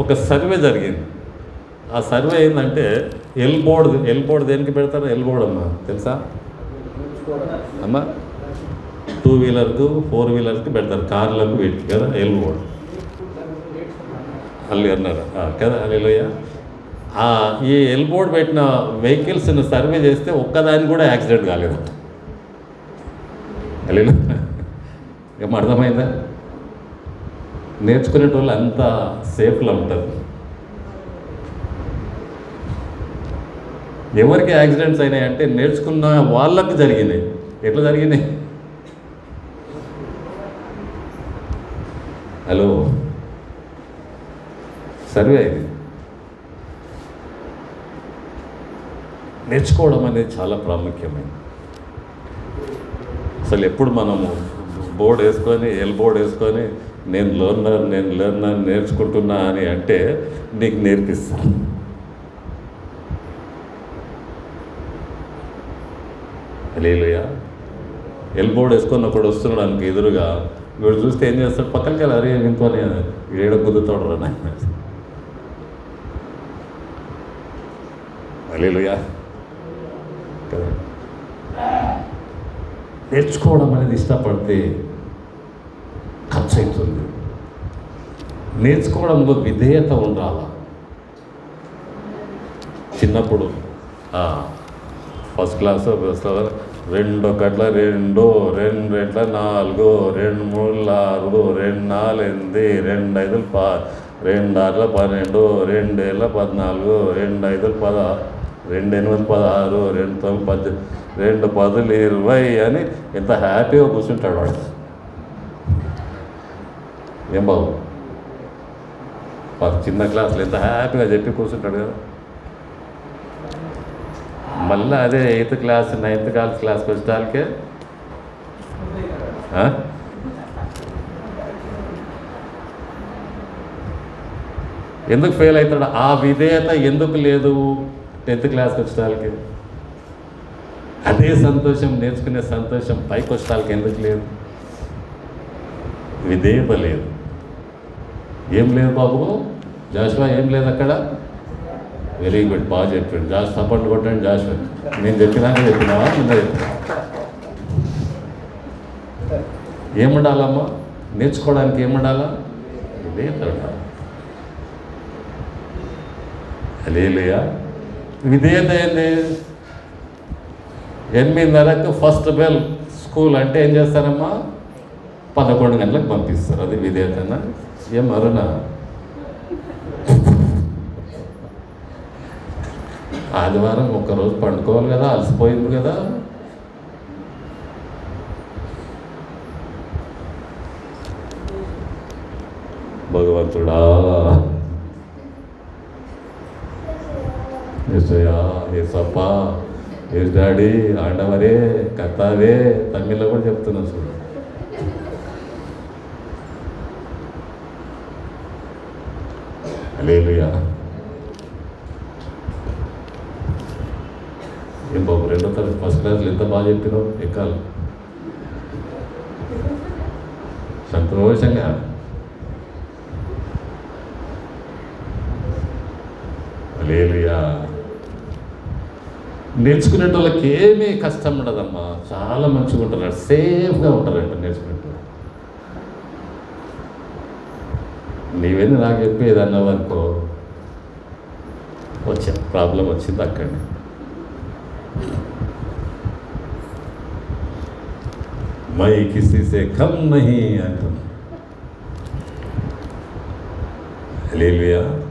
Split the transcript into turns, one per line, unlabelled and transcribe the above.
ఒక సర్వే జరిగింది. ఆ సర్వే ఏంటంటే ఎల్ బోర్డ్ ఎల్ బోర్డ్ దేనికి పెడతారు? ఎల్ బోర్డ్ అమ్మా తెలుసా? అమ్మా టూ వీలర్కు ఫోర్ వీలర్కి పెడతారు కార్లకు వీటికి కదా? ఎల్ బోర్డ్ అల్లి అన్నారు? కదా అల్లుయ్య ఈ ఎల్ బోర్డ్ పెట్టిన వెహికల్స్ని సర్వే చేస్తే ఒక్కదాని కూడా యాక్సిడెంట్ కాలేదు అల్లు ఏం అర్థమైందా? నేర్చుకునేటోళ్ళు అంత సేఫ్లో ఉంటారు. ఎవరికి యాక్సిడెంట్స్ అయినాయి అంటే నేర్చుకున్న వాళ్ళకి జరిగినాయి. ఎట్లా జరిగినాయి? హలో. సర్వే ఇది. నేర్చుకోవడం అనేది చాలా ప్రాముఖ్యమైనది. అసలు ఎప్పుడు మనము బోర్డు వేసుకొని ఎల్ బోర్డు వేసుకొని నేను లర్నర్ నేను లర్నర్ నేర్చుకుంటున్నా అని అంటే నీకు నేర్పిస్తాను లేలుయా ఎల్ బోర్డ్ వేసుకొని ఒకడు వస్తున్నాడు అనుకు ఎదురుగా. వీడు చూస్తే ఏం చేస్తాడు? పక్కనకి వెళ్ళి అరే వింతోని ఏడ గుద్దుతాడు రా నాయన. నేర్చుకోవడం అనేది ఇష్టపడితే ఖర్చు అవుతుంది నేర్చుకోవడంలో విధేయత ఉండాలా? చిన్నప్పుడు ఫస్ట్ క్లాస్ రెండు ఒకట్ల రెండు రెండు రెట్ల నాలుగు రెండు మూడు ఆరు రెండు నాలుగు ఎనిమిది రెండు ఐదులు పా రెండు ఆరుల పన్నెండు రెండు ఏళ్ళ పద్నాలుగు రెండు ఐదులు పద రెండు ఎనిమిది పదహారు రెండు తొమ్మిది పద్దెనిమిది రెండు పదులు ఇరవై అని ఎంత హ్యాపీగా కూర్చుంటాడు వాడు. ఏం బాబు? వాడు చిన్న క్లాసులు ఎంత హ్యాపీగా చెప్పి కూర్చుంటాడు కదా. మళ్ళీ అదే ఎయిత్ క్లాస్ నైన్త్ క్లాస్ క్లాస్కి వచ్చేటానికే ఎందుకు ఫెయిల్ అవుతాడు ఆ విధేయత ఎందుకు లేదు టెన్త్ క్లాస్కి వచ్చేటానికి అదే సంతోషం నేర్చుకునే సంతోషం పైకి వచ్చేటానికి ఎందుకు లేదు? విధేయత లేదు. ఏం లేదు బాబు. జాషువా ఏం లేదు అక్కడ? వెరీ గుడ్ బాగా చెప్పాడు. జాష్ సపోర్ట్ కొట్టండి జాషువా. నేను చెప్పినాక చెప్పినావా? ముందే చెప్పినా. ఏముండాలమ్మా? నేర్చుకోవడానికి ఏముండాలా? విధేయత ఉండాలి లేలుయా విధేయత ఏంది? ఎనిమిదిన్నరకు ఫస్ట్ బెల్ స్కూల్ అంటే ఏం చేస్తారమ్మా? పదకొండు గంటలకు పంపిస్తారు. అది విధేయతనా ఏ మరణ ఆదివారం ఒక్కరోజు పండుకోవాలి కదా అలసిపోయింది కదా? భగవంతుడా! ఏసయ్యా ఏసప్పా ఏస్ డాడీ ఆండవరే కర్తావే తమిళ్ళో కూడా చెప్తున్నాను చూడు. అలేలుయా ఏం బాబు రెండో తరగతి ఫస్ట్ క్లాస్లో ఎంత బాగా చెప్పినావు? ఎక్కాలి. సంతోషంగా. అలేలుయా నేర్చుకునేటోళ్ళకి ఏమీ కష్టం ఉండదమ్మా. చాలా మంచిగా ఉంటారు. సేఫ్గా ఉంటారంట నేర్చుకునేటోళ్ళు. నీవేది నాకు చెప్పి ఏదన్నావు వచ్చా ప్రాబ్లం వచ్చింది అక్కడనే. మై కిసిసే కమ్ నహి అంటున్నా లేలుయా